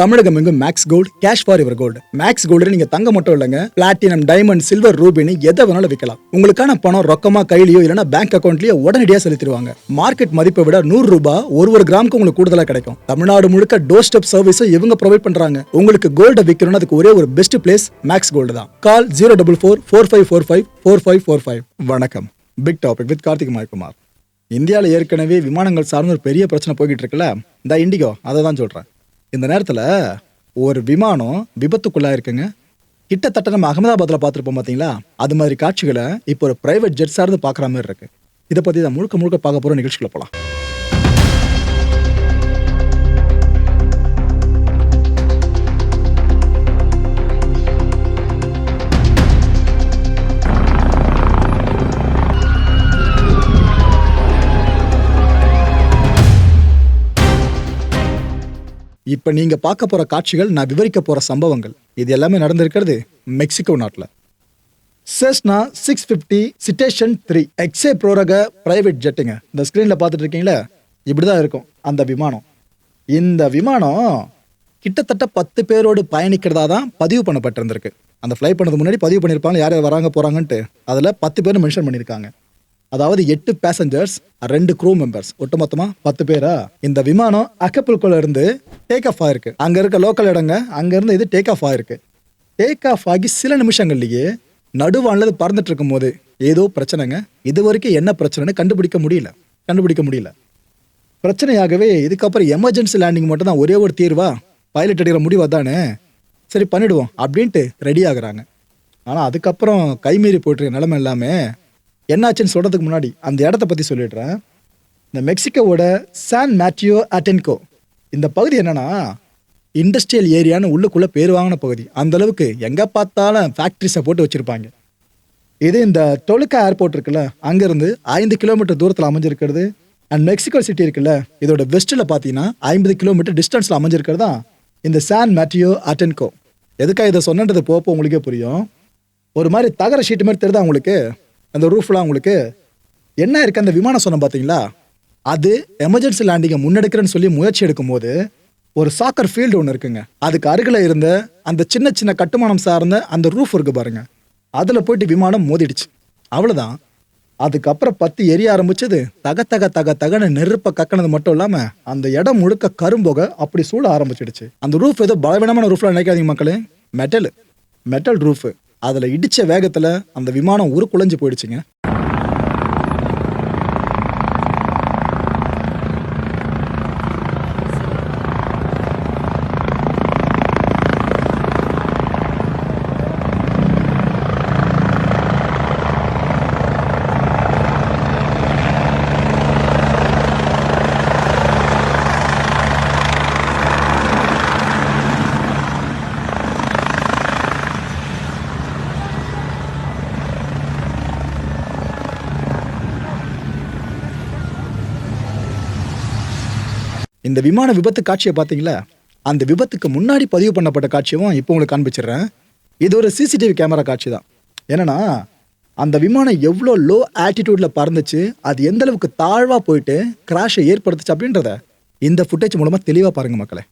தமிழகம் எங்கும் Max Gold cash for your gold Max Gold நீங்க தங்க மட்டும் இல்லைங்க. பிளாட்டினம் டைமண்ட் சில்வர் ரூபினி எதை வேணாலும் விற்கலாம் உங்களுக்கான பணம் ரொக்கமா கையிலயோ இல்லைன்னா பேங்க் அக்கௌண்ட்லயோ உடனடியாக செலுத்திடுவாங்க. மார்க்கெட் மதிப்பை விட நூறு ரூபாய் ஒரு ஒரு கிராமுக்கு உங்களுக்கு கூடுதலா கிடைக்கும். தமிழ்நாடு முழுக்க டோர் ஸ்டெப் சர்வீஸும் இவங்க ப்ரொவைட் பண்றாங்க. உங்களுக்கு கோல்ட விற்கணும்னு அதுக்கு ஒரே ஒரு பெஸ்ட் பிளேஸ் மேக்ஸ் கோல்டு தான். Call zero double four four five four five four five four five வணக்கம். Big topic with Karthik Maikumar இந்தியாவில் ஏற்கனவே விமானங்கள் சார்ந்த ஒரு பெரிய பிரச்சனை போய்கிட்டு இருக்குல்ல? இந்த இண்டிகோ அதை தான் சொல்கிறேன் இந்த நேரத்தில் ஒரு விமானம் விபத்துக்குள்ளா இருக்குங்க கிட்டத்தட்ட நம்ம அகமதாபாத்தில் பார்த்துருப்போம் பார்த்தீங்களா அது மாதிரி காட்சிகளை இப்போ ஒரு ப்ரைவேட் ஜெட் சார்ந்து பார்க்குற மாதிரி இருக்குது இதை பற்றி தான் முழுக்க முழுக்க பார்க்க போகிற நிகழ்ச்சிகளை போகலாம் இப்போ நீங்கள் பார்க்க போகிற காட்சிகள் நான் விவரிக்க போகிற சம்பவங்கள். இது எல்லாமே நடந்திருக்கிறது மெக்சிகோ நாட்டில். Cessna six fifty Citation three எக்ஸே ப்ரோரக பிரைவேட் ஜெட்டுங்க இந்த ஸ்க்ரீனில் பார்த்துட்டு இருக்கீங்களே? இப்படி தான் இருக்கும் அந்த விமானம். இந்த விமானம் கிட்டத்தட்ட பத்து பேரோடு பயணிக்கிறதா தான் பதிவு பண்ணப்பட்டிருந்திருக்கு. அந்த ஃப்ளை பண்ணது முன்னாடி பதிவு பண்ணியிருப்பாங்க யார் யார் வராங்க போகிறாங்கன்ட்டு அதில் பத்து பேர் மென்ஷன் பண்ணியிருக்காங்க. அதாவது எட்டு பேசஞ்சர்ஸ் ரெண்டு க்ரூ மெம்பர்ஸ் ஒட்டுமொத்தமா பத்து பேரா? இந்த விமானம் அக்கப்புல்குள்ள இருந்து டேக் ஆஃப் ஆயிருக்கு. அங்க இருக்க லோக்கல் இடங்க அங்க இருந்து இது டேக் ஆஃப் ஆயிருக்கு. டேக் ஆஃப் ஆகி சில நிமிஷங்கள்லயே நடுவானது பறந்துட்டு இருக்கும் போது ஏதோ பிரச்சனைங்க. இது வரைக்கும் என்ன பிரச்சனைன்னு கண்டுபிடிக்க முடியல. கண்டுபிடிக்க முடியல. பிரச்சனையாகவே இதுக்கப்புறம் எமர்ஜென்சி லேண்டிங் மட்டும் தான் ஒரே ஒரு தீர்வா? பைலட் அடிக்கிற முடிவா தானே? சரி பண்ணிடுவோம் அப்படின்ட்டு ரெடி ஆகுறாங்க. ஆனால் அதுக்கப்புறம் கைமீறி போயிட்டுருக்க நிலமை எல்லாமே என்னாச்சுன்னு சொல்கிறதுக்கு முன்னாடி அந்த இடத்த பற்றி சொல்லிடுறேன். இந்த மெக்சிகோவோட சான் மேட்டியோ அட்டென்கோ இந்த பகுதி என்னன்னா இண்டஸ்ட்ரியல் ஏரியான்னு உள்ளுக்குள்ளே பேர் வாங்கின பகுதி. அந்த அளவுக்கு எங்கே பார்த்தாலும் ஃபேக்ட்ரிஸை போட்டு வச்சுருப்பாங்க. இது இந்த டொலுக்கா ஏர்போர்ட் இருக்குல்ல அங்கேருந்து ஐந்து கிலோமீட்டர் தூரத்தில் அமைஞ்சிருக்கிறது. அண்ட் மெக்சிகோ சிட்டி இருக்குல்ல இதோட வெஸ்ட்டில் பார்த்தீங்கன்னா ஐம்பது கிலோமீட்டர் டிஸ்டன்ஸில் அமைஞ்சிருக்கிறது தான் இந்த சான் மேட்டியோ அட்டென்கோ எதுக்காக இதை சொன்னது போப்போ உங்களுக்கே புரியும். ஒரு மாதிரி தகர ஷீட் மாதிரி தெரியுதா உங்களுக்கு? அந்த ரூஃப்லாம் உங்களுக்கு என்ன இருக்கு? அந்த விமானம் சொன்னோம் பார்த்தீங்களா அது எமர்ஜென்சி லேண்டிங்கை முன்னெடுக்கிறேன்னு சொல்லி முயற்சி எடுக்கும்போது ஒரு சாக்கர் ஃபீல்டு ஒன்று இருக்குங்க. அதுக்கு அருகில் இருந்த அந்த சின்ன சின்ன கட்டுமானம் சார்ந்த அந்த ரூஃப் இருக்கு பாருங்க. அதில் போயிட்டு விமானம் மோதிடுச்சு. அவ்வளோதான் அதுக்கப்புறம் பத்து எரிய ஆரம்பிச்சது தக தக தக தகன நெருப்ப கக்கினது மட்டும் இல்லாம அந்த இடம் முழுக்க கரும்போக அப்படி சூழ ஆரம்பிச்சிடுச்சு. அந்த ரூஃப் ஏதோ பலவீனமான ரூஃப்ல நினைக்காதீங்க மக்களே. மெட்டல் மெட்டல் ரூஃப் அதில் இடித்த வேகத்தில் அந்த விமானம் உருக்குலைஞ்சு போயிடுச்சுங்க. இந்த விமான விபத்து காட்சியை பார்த்தீங்களா? அந்த விபத்துக்கு முன்னாடி பதிவு பண்ணப்பட்ட காட்சியும் இப்போ உங்களுக்கு காண்பிச்சிடுறேன். இது ஒரு சிசிடிவி கேமரா காட்சி தான். என்னென்னா அந்த விமானம் எவ்வளோ லோ ஆட்டிடியூட்ல பறந்துச்சு அது எந்த அளவுக்கு தாழ்வாக போயிட்டு கிராஷை ஏற்படுத்துச்சு அப்படின்றத இந்த ஃபுட்டேஜ் மூலமாக தெளிவாக பாருங்கள் மக்களே.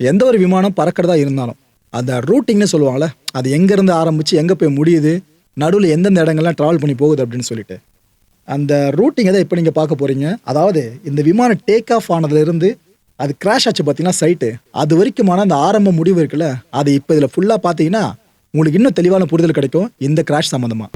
எந்த ஒரு விமானம் பறக்கிறதா இருந்தாலும் அந்த ரூட்டிங்னு சொல்லுவாங்கள்ல அது எங்கேருந்து ஆரம்பித்து எங்கே போய் முடியுது நடுவில் எந்தெந்த இடங்கள்லாம் ட்ராவல் பண்ணி போகுது அப்படின்னு சொல்லிட்டு. அந்த ரூட்டிங்கை தான் இப்போ நீங்கள் பார்க்க போகிறீங்க. அதாவது இந்த விமானம் டேக் ஆஃப் ஆனதுலேருந்து அது கிராஷ் ஆச்சு பார்த்தீங்கன்னா சைட்டு அது வரைக்குமான அந்த ஆரம்ப முடிவு இருக்குல்ல அது இப்போ இதில் ஃபுல்லாக பார்த்தீங்கன்னா உங்களுக்கு இன்னும் தெளிவான புரிதல் கிடைக்கும் இந்த கிராஷ் சம்மந்தமாக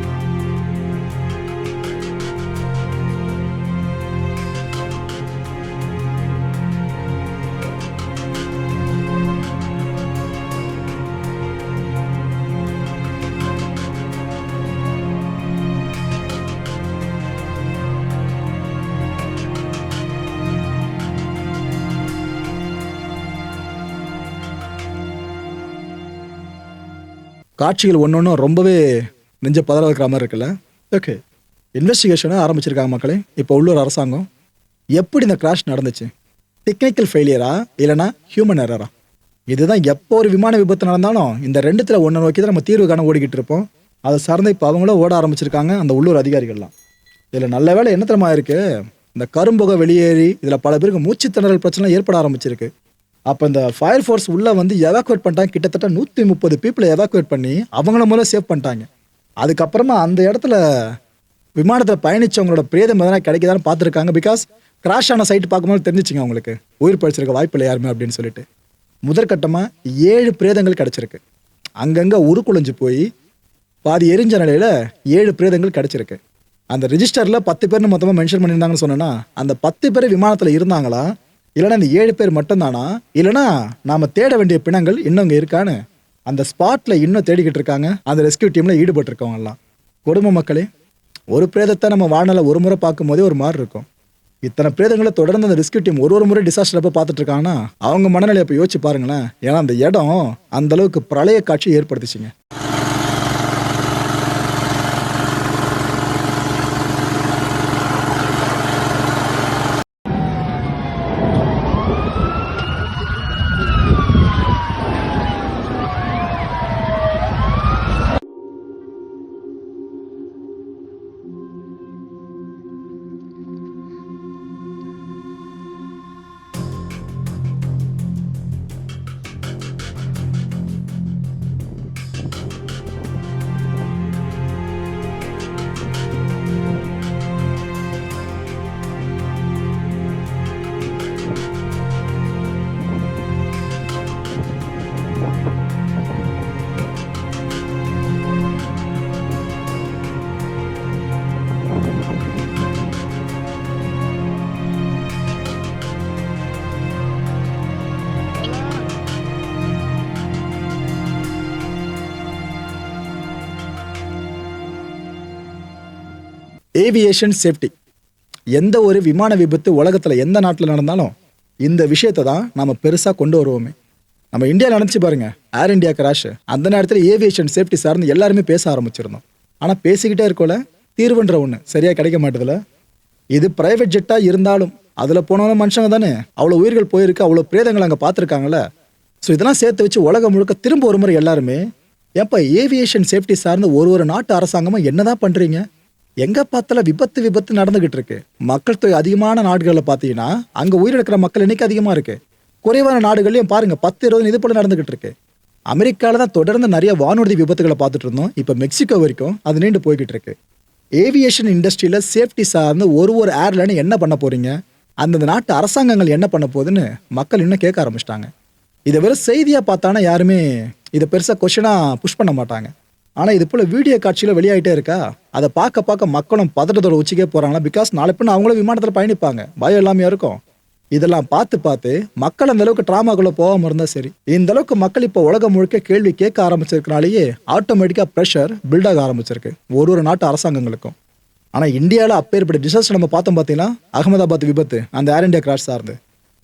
காட்சிகள் ஒன்று ஒன்றும் ரொம்பவே நெஞ்ச பதற வைக்கிற மாதிரி இருக்குல்ல? ஓகே இன்வெஸ்டிகேஷனை ஆரம்பிச்சிருக்காங்க மக்களே. இப்போ உள்ளூர் அரசாங்கம் எப்படி இந்த கிராஷ் நடந்துச்சு? டெக்னிக்கல் ஃபெயிலியரா இல்லைனா ஹியூமன் எரரா இதுதான் எப்போ ஒரு விமான விபத்து நடந்தாலும் இந்த ரெண்டுத்தில் ஒன்று நோக்கி தான் நம்ம தீர்வு காண ஓடிக்கிட்டு இருப்போம். அதை சார்ந்து இப்போ அவங்களும் ஓட ஆரம்பிச்சிருக்காங்க அந்த உள்ளூர் அதிகாரிகள்லாம். இதில் நல்ல வேலை என்ன தரமாக இருக்குது இந்த கரும்புகை வெளியேறி இதில் பல பேருக்கு மூச்சு திணறல் பிரச்சனை ஏற்பட ஆரம்பிச்சிருக்கு. அப்போ இந்த ஃபயர் ஃபோர்ஸ் உள்ளே வந்து எவாக்குவேட் பண்ணிட்டாங்க. கிட்டத்தட்ட நூற்றி முப்பது பீப்புளை எவாக்குவேட் பண்ணி அவங்கள முதல்ல சேவ் பண்ணிட்டாங்க. அதுக்கப்புறமா அந்த இடத்துல விமானத்தில் பயணிச்சவங்களோட பிரேதம் எதனா கிடைக்குதான்னு பார்த்துருக்காங்க. பிகாஸ் கிராஷ் ஆன சைட் பார்க்கும்போது தெரிஞ்சிச்சிங்க அவங்களுக்கு. உயிர் பழிச்சிருக்க வாய்ப்பு இல்லை யாருமே அப்படின்னு சொல்லிட்டு. முதற்கட்டமாக ஏழு பிரேதங்கள் கிடச்சிருக்கு. அங்கங்கே உருக்குலைஞ்சு போய் பாதி எரிஞ்ச நிலையில் ஏழு பிரேதங்கள் கிடச்சிருக்கு. அந்த ரிஜிஸ்டரில் பத்து பேர்னு மொத்தமாக மென்ஷன் பண்ணியிருந்தாங்கன்னு சொன்னேன்னா அந்த பத்து பேர் விமானத்தில் இருந்தாங்களா இல்லைன்னா அந்த ஏழு பேர் மட்டும்தானா? இல்லைனா நாம் தேட வேண்டிய பிணங்கள் இன்னும் இங்கே இருக்கான்னு. அந்த ஸ்பாட்டில் இன்னும் தேடிக்கிட்டு இருக்காங்க. அந்த ரெஸ்கியூ டீமில் ஈடுபட்டிருக்கவங்கலாம் குடும்ப மக்களே ஒரு பிரேதத்தை நம்ம வாழ்நாளில் ஒரு முறை பார்க்கும்போதே ஒரு மாதிரி இருக்கும். இத்தனை பிரேதங்களை தொடர்ந்து அந்த ரெஸ்கியூ டீம் ஒரு ஒரு முறை டிசாஸ்டர் அப்போ பார்த்துட்டு இருக்காங்கன்னா அவங்க மனநிலையை இப்போ யோசிச்சு பாருங்களேன். ஏன்னா அந்த இடம் அந்த அளவுக்கு பிரளய காட்சி ஏற்படுத்துச்சுங்க. ஏவியேஷன் சேஃப்டி எந்த ஒரு விமான விபத்து உலகத்தில் எந்த நாட்டில் நடந்தாலும் இந்த விஷயத்தை தான் நம்ம பெருசாக கொண்டு வருவோமே. நம்ம இந்தியாவில் நினச்சி பாருங்க. ஏர் இண்டியா கிராஷ் அந்த நேரத்தில் ஏவியேஷன் சேஃப்டி சார்ந்து எல்லாருமே பேச ஆரம்பிச்சிருந்தோம். ஆனால் பேசிக்கிட்டே இருக்கோல தீர்வுன்ற ஒன்று சரியாக கிடைக்க மாட்டேதுல. இது பிரைவேட் ஜெட்டாக இருந்தாலும் அதில் போனாலும் மனுஷங்க தானே. அவ்வளோ உயிர்கள் போயிருக்கு அவ்வளோ பிரேதங்கள் அங்கே பார்த்துருக்காங்கல்ல. ஸோ இதெல்லாம் சேர்த்து வச்சு உலகம் முழுக்க திரும்ப ஒரு முறை எல்லாருமே ஏப்பா ஏவியேஷன் சேஃப்டி சார்ந்து ஒரு ஒரு நாட்டு அரசாங்கமும் என்னதான் பண்ணுறீங்க எங்க பார்த்தாலும் விபத்து விபத்து நடந்துகிட்டு இருக்கு மக்கள் தொகை அதிகமான நாடுகளில் பார்த்தீங்கன்னா அங்க உயிரிழக்கிற மக்கள் எண்ணிக்கை அதிகமா இருக்கு. குறைவான நாடுகள்லையும் பாருங்க பத்து இருபது இது போல நடந்துகிட்டு இருக்கு அமெரிக்கால தான் தொடர்ந்து நிறைய வானூர்தி விபத்துகளை பார்த்துட்டு இருந்தோம். இப்போ மெக்சிகோ வரைக்கும் அது நீண்டு போய்கிட்டு இருக்கு ஏவியேஷன் இண்டஸ்ட்ரியில சேஃப்டி சார்ந்து ஒரு ஒரு ஏர்லைன் என்ன பண்ண போறீங்க? அந்தந்த நாட்டு அரசாங்கங்கள் என்ன பண்ண போகுதுன்னு மக்கள் இன்னும் கேட்க ஆரம்பிச்சிட்டாங்க. இதை வெறும் செய்தியாக பார்த்தானா யாருமே இதை பெருசாக கொஷனாக புஷ் பண்ண மாட்டாங்க. ஆனால் இது போல் வீடியோ காட்சியில் வெளியாகிட்டே இருக்கா? அதை பார்க்க பார்க்க மக்களும் பதட்டத்தோட உச்சிக்கே போகிறாங்களா பிகாஸ் நாளை பின்ன அவங்களும் விமானத்தில் பயணிப்பாங்க. பயம் எல்லாமே இருக்கும். இதெல்லாம் பார்த்து பார்த்து மக்கள் அந்த அளவுக்கு ட்ராமாக்குள்ளே போகாமல் இருந்தால் சரி. இந்த அளவுக்கு மக்கள் இப்போ உலகம் முழுக்க கேள்வி கேட்க ஆரம்பிச்சிருக்கனாலேயே ஆட்டோமேட்டிக்காக ப்ரெஷர் பில்டாக ஆரம்பிச்சிருக்கு. ஒரு ஒரு நாட்டு அரசாங்கங்களுக்கும். ஆனால் இந்தியாவில் அப்பேற்பட்ட டிசாஸ்டர் நம்ம பார்த்தோம் பார்த்தீங்கன்னா அகமதாபாத் விபத்து அந்த ஏர் இண்டியா கிராஷ் சார்ந்து.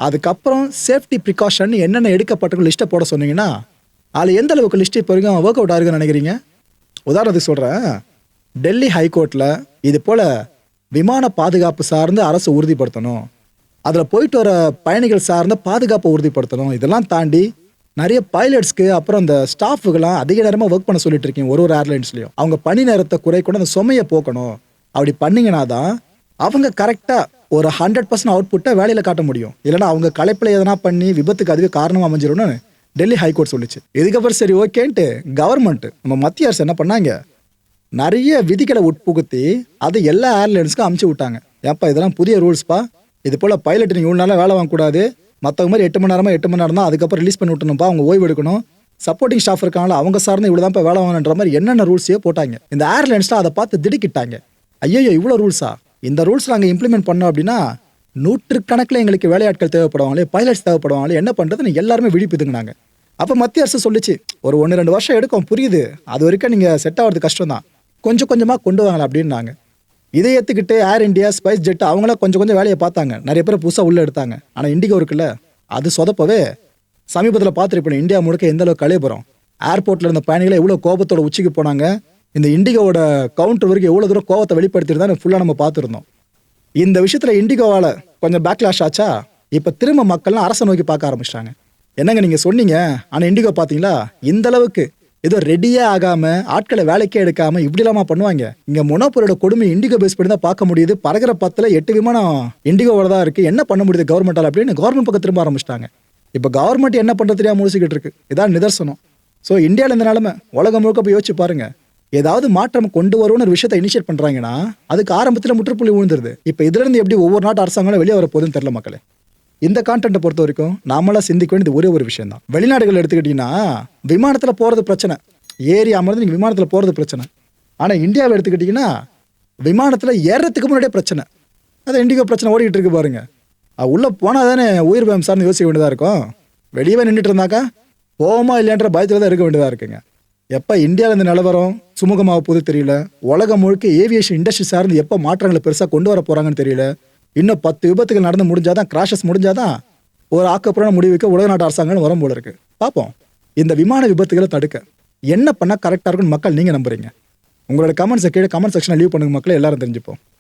அதுக்கப்புறம் சேஃப்டி ப்ரிகாஷன் என்னென்ன எடுக்கப்பட்ட லிஸ்ட்டை போட சொன்னீங்கன்னா அதில் எந்த அளவுக்கு லிஸ்ட்டு இப்போ வரைக்கும் ஒர்க் அவுட் ஆகுதுன்னு நினைக்கிறீங்க? உதாரணத்துக்கு சொல்கிறேன் டெல்லி ஹைகோர்ட்டில் இது போல் விமான பாதுகாப்பு சார்ந்து அரசு உறுதிப்படுத்தணும். அதில் போயிட்டு வர பயணிகள் சார்ந்த பாதுகாப்பை உறுதிப்படுத்தணும். இதெல்லாம் தாண்டி நிறைய பைலட்ஸ்க்கு அப்புறம் அந்த ஸ்டாஃபுக்கெல்லாம் அதிக நேரமாக ஒர்க் பண்ண சொல்லிட்டு இருக்கீங்க ஒரு ஒரு ஏர்லைன்ஸ்லையும் அவங்க பணி நேரத்தை குறை கொண்டு அந்த சுமையை போக்கணும். அப்படி பண்ணீங்கன்னா தான் அவங்க கரெக்டாக ஒரு ஹண்ட்ரட் பர்சன்ட் அவுட்புட்டை வேலையில் காட்ட முடியும். இல்லைன்னா அவங்க களைப்பில் எதனா பண்ணி விபத்துக்கு அதுவே காரணமாக அமைஞ்சிரும்னு டெல்லி ஹைகோர்ட் சொல்லிச்சு. இதுக்கப்புறம் சரி ஓகேன்ட்டு கவர்மெண்ட் நம்ம மத்திய அரசு என்ன பண்ணாங்க? நிறைய விதிகளை உட்புகுத்தி அதை எல்லா ஏர்லைன்ஸ்க்கும் அமுச்சு விட்டாங்க. ஏப்பா இதெல்லாம் புதிய ரூல்ஸ்ப்பா இது போல் பைலட் நீங்கள் இவ்வளோ நாளாக வேலை வாங்கக்கூடாது. மற்றவங்க மாதிரி எட்டு மணி நேரமாக எட்டு மணி நேரம் தான் அதுக்கப்புறம் ரிலீஸ் பண்ணி விட்டணும்ப்பா அவங்க ஓய்வு எடுக்கணும். சப்போர்ட்டிங் ஸ்டாஃப் இருக்காங்களா அவங்க சார்ந்து இவ்வளோ தான்ப்பா வேலை வாங்கணுன்ற மாதிரி என்னென்ன ரூல்ஸையோ போட்டாங்க. இந்த ஏர்லைன்ஸ்லாம் அதை பார்த்து திடுக்கிட்டாங்க. ஐயோ இவ்வளோ ரூல்ஸா இந்த ரூல்ஸ் நாங்கள் இம்ப்ளிமெண்ட் பண்ணோம் அப்படின்னா நூற்றுக்கணக்கில் எங்களுக்கு வேலையாட்கள் தேவைப்படுவாங்களே பைலட்ஸ் தேவைப்படுவாங்களே என்ன பண்ணுறதுன்னு எல்லாருமே விழிப்புதுங்கினாங்க. அப்போ மத்திய அரசு சொல்லிச்சு ஒரு ஒன்று ரெண்டு வருஷம் எடுக்கும் புரியுது. அது வரைக்கும் நீங்கள் செட் ஆகிறது கஷ்டம் தான் கொஞ்சம் கொஞ்சமாக கொண்டு வாங்கலாம் அப்படின்னாங்க. இதை ஏற்றுக்கிட்டு ஏர் இந்தியா ஸ்பைஸ் ஜெட் அவங்களாம் கொஞ்சம் கொஞ்சம் வேலையை பார்த்தாங்க. நிறைய பேர் புதுசாக உள்ளே எடுத்தாங்க. ஆனால் இண்டிகோ இருக்குல்ல அது சொதப்பவே சமீபத்தில் பார்த்துருப்பேன் இந்தியா முழுக்க எந்த அளவுக்கு கலையப்புறம் ஏர்போர்ட்டில் இருந்த பயணிகளை எவ்வளோ கோபத்தோட உச்சிக்கு போனாங்க. இந்த இண்டிகோவோட கவுண்டர் வரைக்கும் எவ்வளோ தூரம் கோவத்தை வெளிப்படுத்திட்டு ஃபுல்லாக நம்ம பார்த்துருந்தோம். இந்த விஷயத்தில் இண்டிகோவால் கொஞ்சம் பேக்லாஷ் ஆச்சா? இப்போ திரும்ப மக்கள்லாம் அரசை நோக்கி பார்க்க ஆரம்பிச்சிட்டாங்க. என்னங்க நீங்க சொன்னீங்க? ஆனா இண்டிகோ பாத்தீங்களா? இந்த அளவுக்கு. ஏதோ ரெடியே ஆகாம ஆட்களை வேலைக்கே எடுக்காம இப்படிலாமா பண்ணுவாங்க. இங்க மொனோபரோட கொடுமை இண்டிகோ பேஸ் பண்ணி தான் பார்க்க முடியுது. பறக்கிற பத்துல எட்டு விமானம் இண்டிகோவோட தான் இருக்கு. என்ன பண்ண முடியுது கவர்மெண்டால் அப்படின்னு கவர்மெண்ட் பக்கம் திரும்ப ஆரம்பிச்சிட்டாங்க. இப்போ கவர்மெண்ட் என்ன பண்றது தெரியாம முடிச்சுக்கிட்டு இருக்கு. இதான் நிதர்சனம். ஸோ இந்தியாவில் இந்த நிலைமை உலகம் முழுக்க போய் யோசிச்சு பாருங்க. ஏதாவது மாற்றம் கொண்டு வரும்னு ஒரு விஷயத்தை இனிஷியேட் பண்றாங்கன்னா அதுக்கு ஆரம்பத்தில் முற்றுப்புள்ளி விழுந்துருது. இப்போ இதுல இருந்து எப்படி ஒவ்வொரு நாட்டு அரசாங்கங்களும் வெளியே வர போகுதுன்னு தெரியல மக்களே. இந்த கான்டென்ட்டை பொறுத்த வரைக்கும் நாமளா சிந்திக்க வேண்டியது ஒரே ஒரு விஷயம் தான் வெளிநாடுகள் எடுத்துக்கிட்டீங்கன்னா விமானத்தில் போகிறது பிரச்சனை. ஏறி அமர்ந்து நீங்கள் விமானத்தில் போகிறது பிரச்சனை. ஆனால் இந்தியாவை எடுத்துக்கிட்டிங்கன்னா விமானத்தில் ஏறத்துக்கு முன்னாடியே பிரச்சனை. அது இண்டிகோ பிரச்சனை ஓடிக்கிட்டு இருக்கு பாருங்க. அது போனால் தானே உயிர் பயம் சார்ந்து யோசிக்க வேண்டியதாக இருக்கும்? வெளியவே நின்றுட்டு இருந்தாக்கா போமா இல்லைன்ற பயத்தில் தான் இருக்க வேண்டியதாக இருக்குங்க. எப்போ இந்தியாவில் இந்த நிலவரம் சுமூகமாக போகுது தெரியல. உலகம் முழுக்க ஏவியேஷன் இண்டஸ்ட்ரி சார்ந்து எப்போ மாற்றங்களை பெருசாக கொண்டு வர போகிறாங்கன்னு தெரியல. இன்னும் பத்து விபத்துகள் நடந்து முடிஞ்சாதான் கிராஷஸ் முடிஞ்சாதான் ஒரு ஆக்கப்பூர்வ முடிவுக்கு உலக நாட்டு அரசாங்கம் வரும் போல இருக்கு. பார்ப்போம் இந்த விமான விபத்துகளை தடுக்க என்ன பண்ணால் கரெக்டாக இருக்குன்னு மக்கள் நீங்கள் நம்புறீங்க? உங்களோட கமெண்ட்ஸை கீழே கமெண்ட் செக்ஷனில் லீவ் பண்ணுங்க மக்கள் எல்லாரும் தெரிஞ்சுப்போம்.